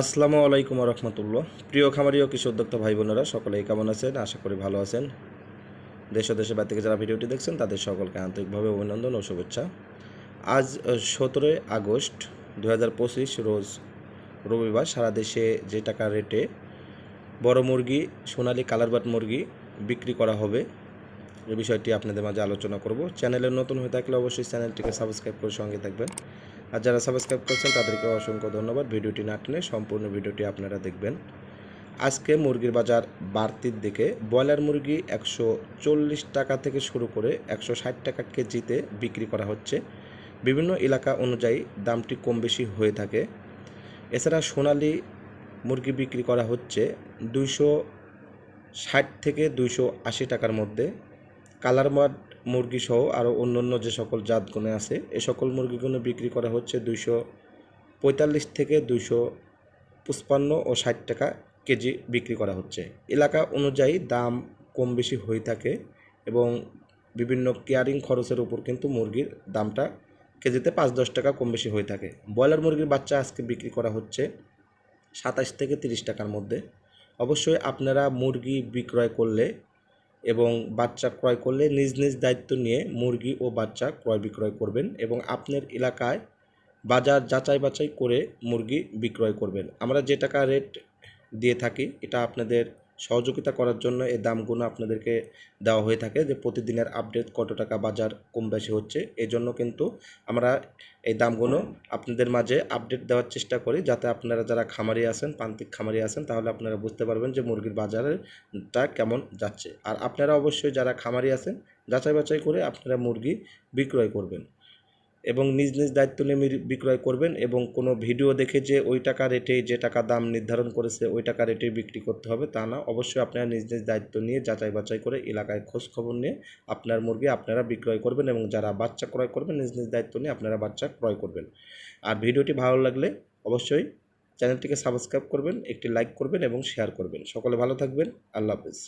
আসসালামু আলাইকুম রহমতুল্লাহ প্রিয় খামারি ও কৃষি উদ্যোক্তা ভাই বোনেরা, সকলেই কেমন আছেন? আশা করি ভালো আছেন। দেশ ও দেশের থেকে যারা ভিডিওটি দেখছেন, তাদের সকলকে আন্তরিকভাবে অভিনন্দন ও শুভেচ্ছা। আজ সতেরোই আগস্ট দু হাজার পঁচিশ রোজ রবিবার, সারা দেশে যে টাকা রেটে বড় মুরগি, সোনালী কালারবাট মুরগি বিক্রি করা হবে এই বিষয়টি আপনাদের মাঝে আলোচনা করব। চ্যানেলে নতুন হয়ে থাকলে অবশ্যই চ্যানেলটিকে সাবস্ক্রাইব করে সঙ্গে থাকবেন। আর যারা সাবস্ক্রাইব করছেন, তাদেরকে অসংখ্য ধন্যবাদ। ভিডিওটি না টেনে সম্পূর্ণ ভিডিওটি আপনারা দেখবেন। আজকে মুরগির বাজার বাড়তির দিকে। ব্রয়লার মুরগি একশো চল্লিশ টাকা থেকে শুরু করে একশো ষাট টাকা কেজিতে বিক্রি করা হচ্ছে। বিভিন্ন এলাকা অনুযায়ী দামটি কম বেশি হয়ে থাকে। এছাড়া সোনালি মুরগি বিক্রি করা হচ্ছে দুইশো ষাট থেকে দুইশো আশি টাকার মধ্যে। কালার মাড মুরগি সহ আরও অন্যান্য যে সকল জাতগুলো আছে, এ সকল মুরগিগুলো বিক্রি করা হচ্ছে দুইশো পঁয়তাল্লিশ থেকে দুইশো পঁচপান্ন ও ষাট টাকা কেজি বিক্রি করা হচ্ছে। এলাকা অনুযায়ী দাম কম বেশি হয়ে থাকে এবং বিভিন্ন কেয়ারিং খরচের উপর কিন্তু মুরগির দামটা কেজিতে পাঁচ দশ টাকা কম বেশি হয়ে থাকে। ব্রয়লার মুরগির বাচ্চা আজকে বিক্রি করা হচ্ছে সাতাশ থেকে তিরিশ টাকার মধ্যে। অবশ্যই আপনারা মুরগি বিক্রয় করলে এবং বাচ্চা ক্রয় করলে নিজ নিজ দায়িত্ব নিয়ে মুরগি ও বাচ্চা ক্রয় বিক্রয় করবেন এবং আপনার এলাকায় বাজার যাচাই বাছাই করে মুরগি বিক্রয় করবেন। আমরা যে টাকা রেট দিয়ে থাকি, এটা আপনাদের সহযোগিতা করার জন্য এই দামগুলো আপনাদেরকে দেওয়া হয়ে থাকে যে প্রতিদিনের আপডেট কত টাকা বাজার কম বেশি হচ্ছে। এই জন্য কিন্তু আমরা এই দামগুলো আপনাদের মাঝে আপডেট দেওয়ার চেষ্টা করি যাতে আপনারা যারা খামারি আছেন, প্রান্তিক খামারি আছেন, তাহলে আপনারা বুঝতে পারবেন যে মুরগির বাজারটা কেমন যাচ্ছে। আর আপনারা অবশ্যই যারা খামারি আছেন যাচাই বাছাই করে আপনারা মুরগি বিক্রয় করবেন। এবং নিজ নিজ দায়িত্ব নিয়ে বিক্রয় করবেন এবং কোনো ভিডিও দেখে যে ওই টাকা রেটে যে টাকা দাম নির্ধারণ করেছে, ওই টাকা রেটে বিক্রি করতে হবে তা না। অবশ্যই আপনারা নিজ নিজ দায়িত্ব নিয়ে যাচাই বাছাই করে এলাকায় খোঁজ খবর নিয়ে আপনার মুরগি আপনারা বিক্রয় করবেন এবং যারা বাচ্চা ক্রয় করবেন, নিজ নিজ দায়িত্ব নিয়ে আপনারা বাচ্চা ক্রয় করবেন। আর ভিডিওটি ভালো লাগলে অবশ্যই চ্যানেলটিকে সাবস্ক্রাইব করবেন, একটি লাইক করবেন এবং শেয়ার করবেন। সকলে ভালো থাকবেন। আল্লাহ হাফেজ।